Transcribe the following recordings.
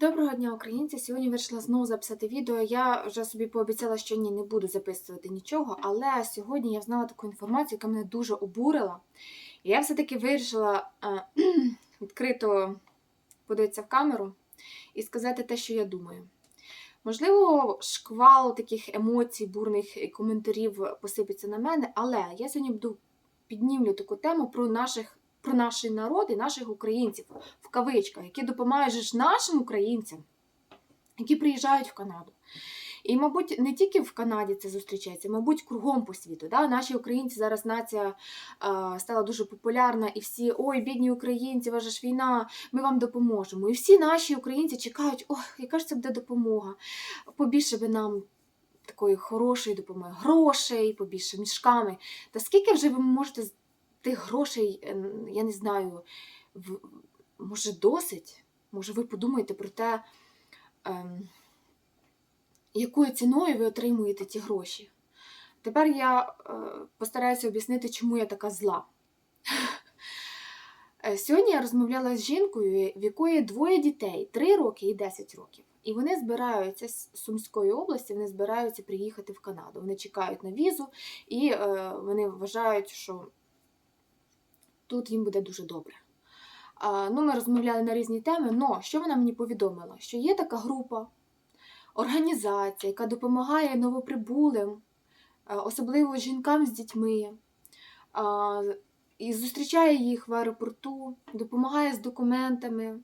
Доброго дня, українці! Сьогодні вирішила знову записати відео. Я вже собі пообіцяла, що ні, не буду записувати нічого, але сьогодні я знала таку інформацію, яка мене дуже обурила. І я все-таки вирішила е, відкрито подивитися в камеру і сказати те, що я думаю. Можливо, шквал таких емоцій, бурних коментарів посипеться на мене, але я сьогодні буду піднімлю таку тему про наших. Про наш народ і наших українців в кавичках, які допомагають нашим українцям, які приїжджають в Канаду. І, мабуть, не тільки в Канаді це зустрічається, мабуть, кругом по світу. Да? Наші українці зараз нація е, стала дуже популярна, і всі ой, бідні українці, ваша ж війна, ми вам допоможемо. І всі наші українці чекають, ой, яка ж це буде допомога. Побільше би нам такої хорошої допомоги, грошей, побільше мішками. Та скільки вже ви можете тих грошей, е, я не знаю, може досить? Може, ви подумаєте про те, ем, якою ціною ви отримуєте ті гроші. Тепер я е, постараюся об'яснити, чому я така зла. Е, Сьогодні я розмовляла з жінкою, в якої двоє дітей 3 роки і 10 років. І вони збираються з Сумської області, вони збираються приїхати в Канаду. Вони чекають на візу, і е, вони вважають, що тут їм буде дуже добре. Ну, ми розмовляли на різні теми, але що вона мені повідомила? Що є така група, організація, яка допомагає новоприбулим, особливо жінкам з дітьми, і зустрічає їх в аеропорту, допомагає з документами,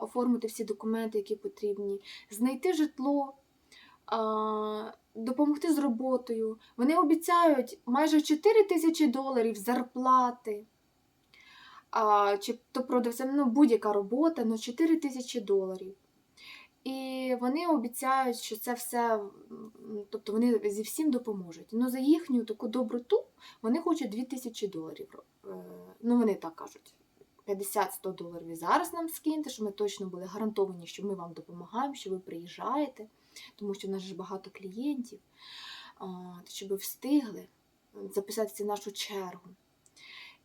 оформити всі документи, які потрібні, знайти житло. Допомогти з роботою. Вони обіцяють майже 4 тисячі доларів зарплати а, чи то продавцям ну, будь-яка робота, ну 4 тисячі доларів. І вони обіцяють, що це все, тобто вони зі всім допоможуть. Ну за їхню таку доброту вони хочуть 2 тисячі доларів. Е, Ну, вони так кажуть. 50-100 доларів зараз нам скиньте, щоб ми точно були гарантовані, що ми вам допомагаємо, що ви приїжджаєте, тому що в нас ж багато клієнтів, щоб ви встигли записатися в нашу чергу.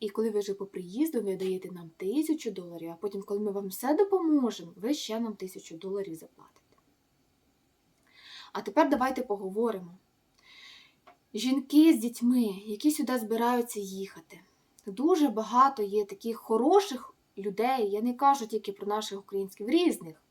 І коли ви вже по приїзду, ви даєте нам тисячу доларів, а потім, коли ми вам все допоможемо, ви ще нам тисячу доларів заплатите. А тепер давайте поговоримо. Жінки з дітьми, які сюди збираються їхати. Дуже багато є таких хороших людей, я не кажу тільки про наших українських, різних.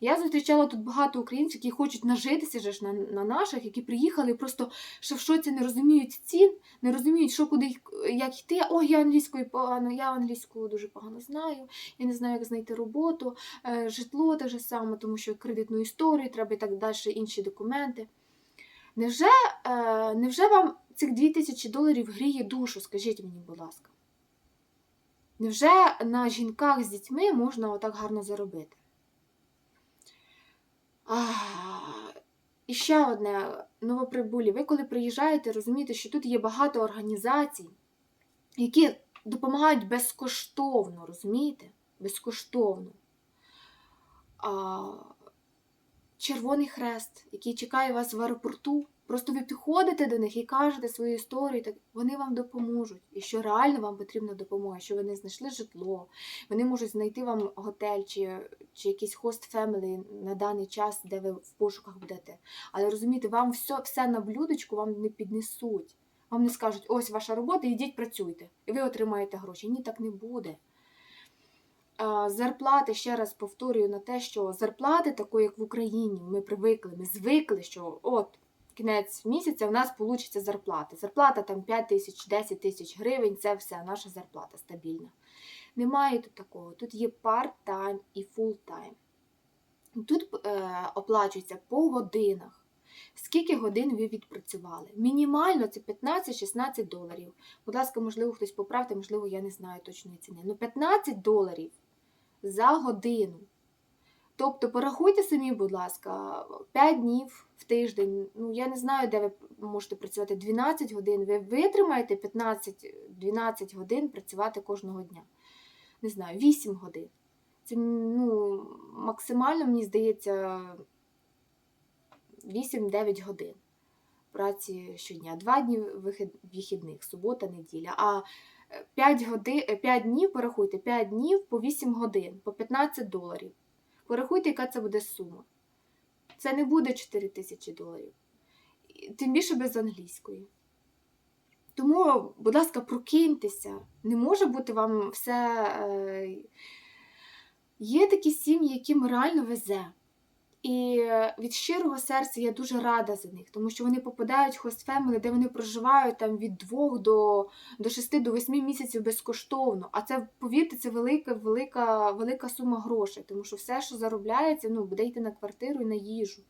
Я зустрічала тут багато українців, які хочуть нажитися ж на, на наших, які приїхали, просто ще в шоці не розуміють цін, не розуміють, що куди як йти. Ой, я англійською погано, я англійську дуже погано знаю, я не знаю, як знайти роботу, е, житло те ж саме, тому що кредитну історію, треба і так далі, інші документи. Невже, е, невже вам цих 2000 доларів гріє душу, скажіть мені, будь ласка? Невже на жінках з дітьми можна отак гарно заробити? І ще одне новоприбулі. Ви коли приїжджаєте, розумієте, що тут є багато організацій, які допомагають безкоштовно, розумієте? Безкоштовно. А, Червоний хрест, який чекає вас в аеропорту. Просто ви підходите до них і кажете свою історію, так вони вам допоможуть. І що реально вам потрібна допомога, що ви не знайшли житло, вони можуть знайти вам готель чи, чи якийсь хост фемелі на даний час, де ви в пошуках будете. Але розумієте, вам все, все на блюдечку вам не піднесуть. Вам не скажуть, ось ваша робота, ідіть працюйте, і ви отримаєте гроші. Ні, так не буде. Зарплати, ще раз повторюю на те, що зарплати, такої, як в Україні, ми привикли, ми звикли, що от кінець місяця в нас вийде зарплата. Зарплата там 5 тисяч, 10 тисяч гривень, це все наша зарплата стабільна. Немає тут такого. Тут є part-time і full-time. Тут е, оплачується по годинах. Скільки годин ви відпрацювали? Мінімально це 15-16 доларів. Будь ласка, можливо, хтось поправте, можливо, я не знаю точної ціни. Ну, 15 доларів за годину. Тобто, порахуйте самі, будь ласка, 5 днів в тиждень. Ну, я не знаю, де ви можете працювати 12 годин. Ви витримаєте 15-12 годин працювати кожного дня. Не знаю, 8 годин. Це ну, максимально, мені здається, 8-9 годин праці щодня. Два дні вихідних, субота, неділя. А 5, годин, 5 днів, порахуйте, 5 днів по 8 годин, по 15 доларів. Порахуйте, яка це буде сума. Це не буде 4 тисячі доларів. Тим більше без англійської. Тому, будь ласка, прокиньтеся. Не може бути вам все. Е... Є такі сім'ї, яким реально везе. І від щирого серця я дуже рада за них, тому що вони попадають в хост фемелі, де вони проживають там від 2 до, до 6 до 8 місяців безкоштовно. А це, повірте, це велика, велика, велика сума грошей, тому що все, що заробляється, ну, буде йти на квартиру і на їжу.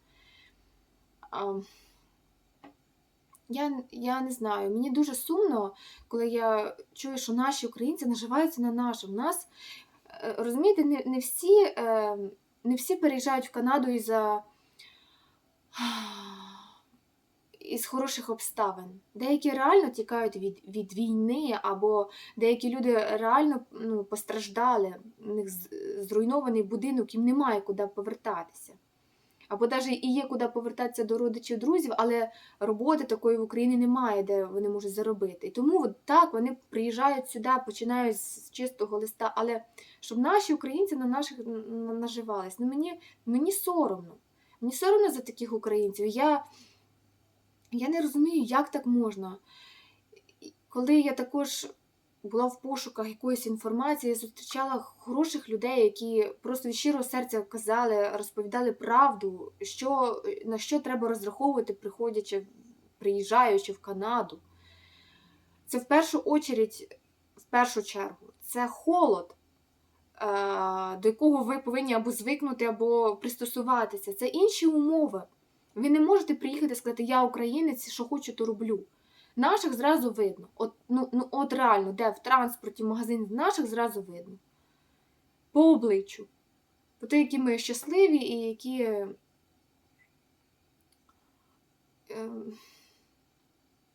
А, я, я не знаю, мені дуже сумно, коли я чую, що наші українці наживаються на нашому. Нас, е, розумієте, не, не всі. Е, не всі переїжджають в Канаду із із хороших обставин. Деякі реально тікають від від війни, або деякі люди реально ну, постраждали, у них зруйнований будинок, їм немає куди повертатися. Або навіть і є куди повертатися до родичів, друзів, але роботи такої в Україні немає, де вони можуть заробити. І тому от так вони приїжджають сюди, починають з чистого листа. Але щоб наші українці на наших наживались, ну мені мені соромно. Мені соромно за таких українців. Я, Я не розумію, як так можна. Коли я також була в пошуках якоїсь інформації, зустрічала хороших людей, які просто від щирого серця казали, розповідали правду, що, на що треба розраховувати, приходячи, приїжджаючи в Канаду. Це в першу очередь, в першу чергу, це холод, до якого ви повинні або звикнути, або пристосуватися. Це інші умови. Ви не можете приїхати і сказати, я українець, що хочу, то роблю. Наших зразу видно. От, ну, ну, от реально, де в транспорті, в магазині, наших зразу видно. По обличчю. По те, які ми щасливі і які. Е,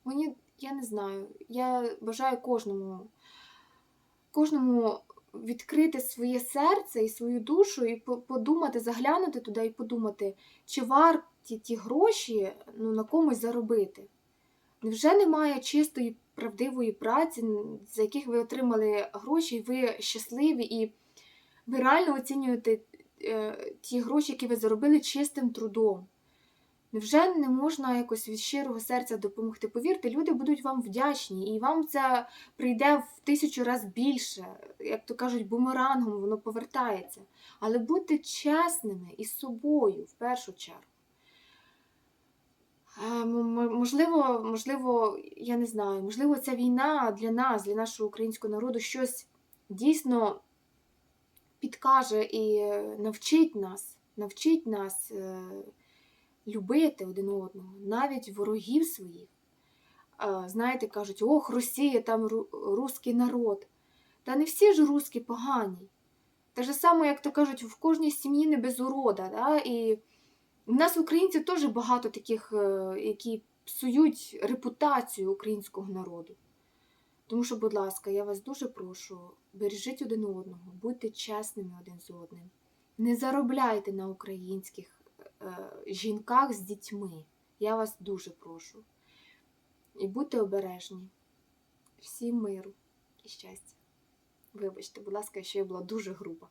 мені, я не знаю, я бажаю кожному, кожному відкрити своє серце і свою душу, і подумати, заглянути туди і подумати, чи варті ті гроші ну, на комусь заробити. Невже немає чистої, правдивої праці, за яких ви отримали гроші, і ви щасливі, і ви реально оцінюєте е, ті гроші, які ви заробили чистим трудом? Невже не можна якось від щирого серця допомогти? Повірте, люди будуть вам вдячні, і вам це прийде в тисячу разів більше, як то кажуть, бумерангом воно повертається. Але будьте чесними із собою в першу чергу. Е, можливо, можливо, я не знаю, можливо, ця війна для нас, для нашого українського народу, щось дійсно підкаже і навчить нас, навчить нас е, любити один одного, навіть ворогів своїх. Е, знаєте, кажуть, ох, Росія, там русський народ. Та не всі ж русські погані. Те ж саме, як то кажуть, в кожній сім'ї не без урода. Да? І у нас українців теж багато таких, е, які псують репутацію українського народу. Тому що, будь ласка, я вас дуже прошу, бережіть один одного, будьте чесними один з одним. Не заробляйте на українських е, жінках з дітьми. Я вас дуже прошу. І будьте обережні. Всім миру і щастя. Вибачте, будь ласка, що я була дуже груба.